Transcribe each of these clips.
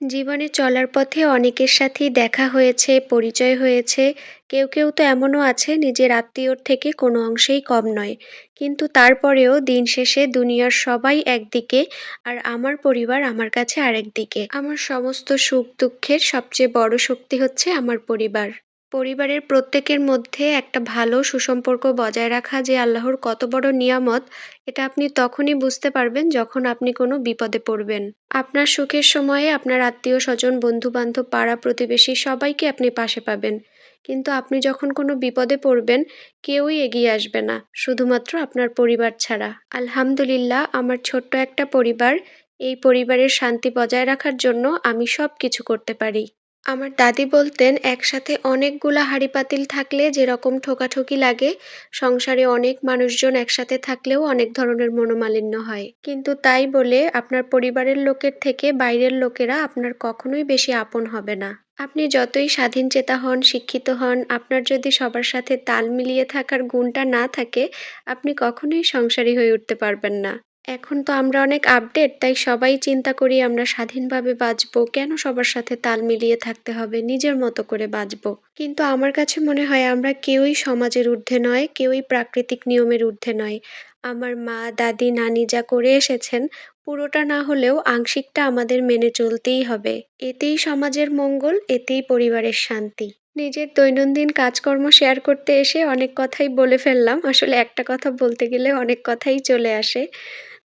জীবনে চলার পথে অনেকের সাথেই দেখা হয়েছে, পরিচয় হয়েছে। কেউ, কেউ তো এমনও আছে নিজের আত্মীয়র থেকে কোনো অংশেই কম নয়। কিন্তু তারপরেও দিন শেষে দুনিয়ার সবাই একদিকে আর আমার পরিবার আমার কাছে আরেক দিকে আমার সমস্ত সুখ-দুঃখের সবচেয়ে বড় শক্তি হচ্ছে আমার পরিবার। পরিবারের প্রত্যেকের মধ্যে একটা ভালো সুসম্পর্ক বজায় রাখা যে আল্লাহর কত বড় নিয়ামত, এটা আপনি তখনই বুঝতে পারবেন যখন আপনি কোনো বিপদে পড়বেন। আপনার সুখের সময়ে আপনার আত্মীয়-স্বজন, বন্ধু-বান্ধব, পাড়া-প্রতিবেশী সবাইকে আপনি পাশে পাবেন। কিন্তু আপনি যখন কোনো বিপদে পড়বেন, কেউই এগিয়ে আসবে না, শুধুমাত্র আপনার পরিবার ছাড়া। আলহামদুলিল্লাহ আমার ছোট্ট একটা পরিবার, এই পরিবারের শান্তি বজায় রাখার জন্য আমি সব কিছু করতে পারি। আমার দাদি বলতেন একসাথে অনেকগুলা হাঁড়ি-পাতিল থাকলে যেরকম ঠোকাঠুকি লাগে, সংসারে অনেক মানুষজন একসাথে থাকলেও অনেক ধরনের মনোমালিন্য হয়। কিন্তু তাই বলে আপনার পরিবারের লোকের থেকে বাইরের লোকেরা আপনার কখনোই বেশি আপন হবে না। আপনি যতই স্বাধীনচেতা হন, শিক্ষিত হন, আপনার যদি সবার সাথে তাল মিলিয়ে থাকার গুণটা না থাকে, আপনি কখনোই সংসারী হয়ে উঠতে পারবেন না। এখন তো আমরা অনেক আপডেট, তাই সবাই চিন্তা করি আমরা স্বাধীনভাবে বাঁচব, কেন সবার সাথে তাল মিলিয়ে থাকতে হবে, নিজের মতো করে বাঁচব। কিন্তু আমার কাছে মনে হয় আমরা কেউই সমাজের ঊর্ধ্বে নয়, কেউই প্রাকৃতিক নিয়মের ঊর্ধ্বে নয়। আমার মা, দাদি, নানি যা করে এসেছেন, পুরোটা না হলেও আংশিকটা আমাদের মেনে চলতেই হবে। এতেই সমাজের মঙ্গল, এতেই পরিবারের শান্তি। নিজের দৈনন্দিন কাজকর্ম শেয়ার করতে এসে অনেক কথাই বলে ফেললাম। আসলে একটা কথা বলতে গেলে অনেক কথাই চলে আসে।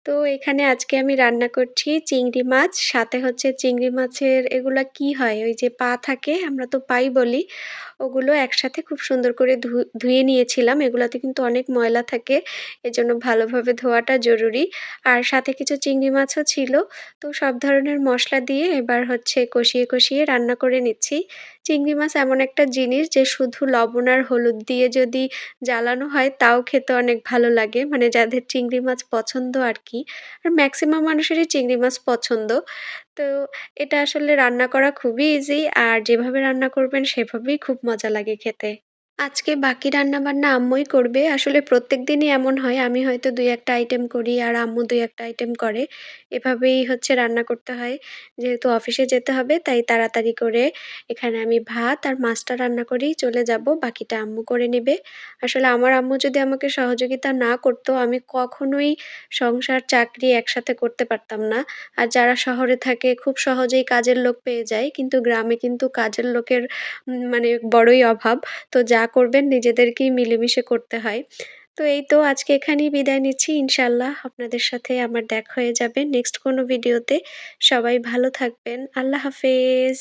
তো এখানে আজকে আমি রান্না করছি চিংড়ি মাছ, সাথে হচ্ছে চিংড়ি মাছের এগুলা কি হয় ওই যে পা থাকে, আমরা তো পাই বলি, ওগুলো একসাথে খুব সুন্দর করে ধু ধুয়ে নিয়েছিলাম। এগুলাতে কিন্তু অনেক ময়লা থাকে, এজন্য ভালোভাবে ধোয়াটা জরুরি। আর সাথে কিছু চিংড়ি মাছও ছিল। তো সব ধরনের মশলা দিয়ে এবার হচ্ছে কষিয়ে, কষিয়ে রান্না করে নিচ্ছি। চিংড়ি মাছ এমন একটা জিনিস যে শুধু লবণ আর হলুদ দিয়ে যদি জ্বালানো হয়, তাও খেতে অনেক ভালো লাগে। মানে যাদের চিংড়ি মাছ পছন্দ আর কি আর ম্যাক্সিমাম মানুষেরই চিংড়ি মাছ পছন্দ। তো এটা আসলে রান্না করা খুবই ইজি আর যেভাবে রান্না করবেন, সেভাবেই খুব মজা লাগে খেতে। আজকে বাকি রান্নাবান্না আম্মুই করবে। আসলে প্রত্যেক দিনই এমন হয় আমি হয়তো ২-১ আইটেম করি আর আম্মু ২-১ আইটেম করে। এভাবেই হচ্ছে রান্না করতে হয়। যেহেতু অফিসে যেতে হবে তাই তাড়াতাড়ি করে এখানে আমি ভাত আর মাছটা রান্না করেই চলে যাব, বাকিটা আম্মু করে নেবে। আসলে আমার আম্মু যদি আমাকে সহযোগিতা না করতো আমি কখনোই সংসার, চাকরি একসাথে করতে পারতাম না। আর যারা শহরে থাকে খুব সহজেই কাজের লোক পেয়ে যায়, কিন্তু গ্রামে কিন্তু কাজের লোকের মানে বড়ই অভাব। তো যা করবেন, নিজেদেরকেই মিলেমিশে করতে হয়। তো এই তো আজকে এখানেই বিদায় নিচ্ছি। ইনশাল্লাহ আপনাদের সাথে আমার দেখা হয়ে যাবে নেক্সট কোনো ভিডিওতে। সবাই ভালো থাকবেন। আল্লাহ হাফেজ।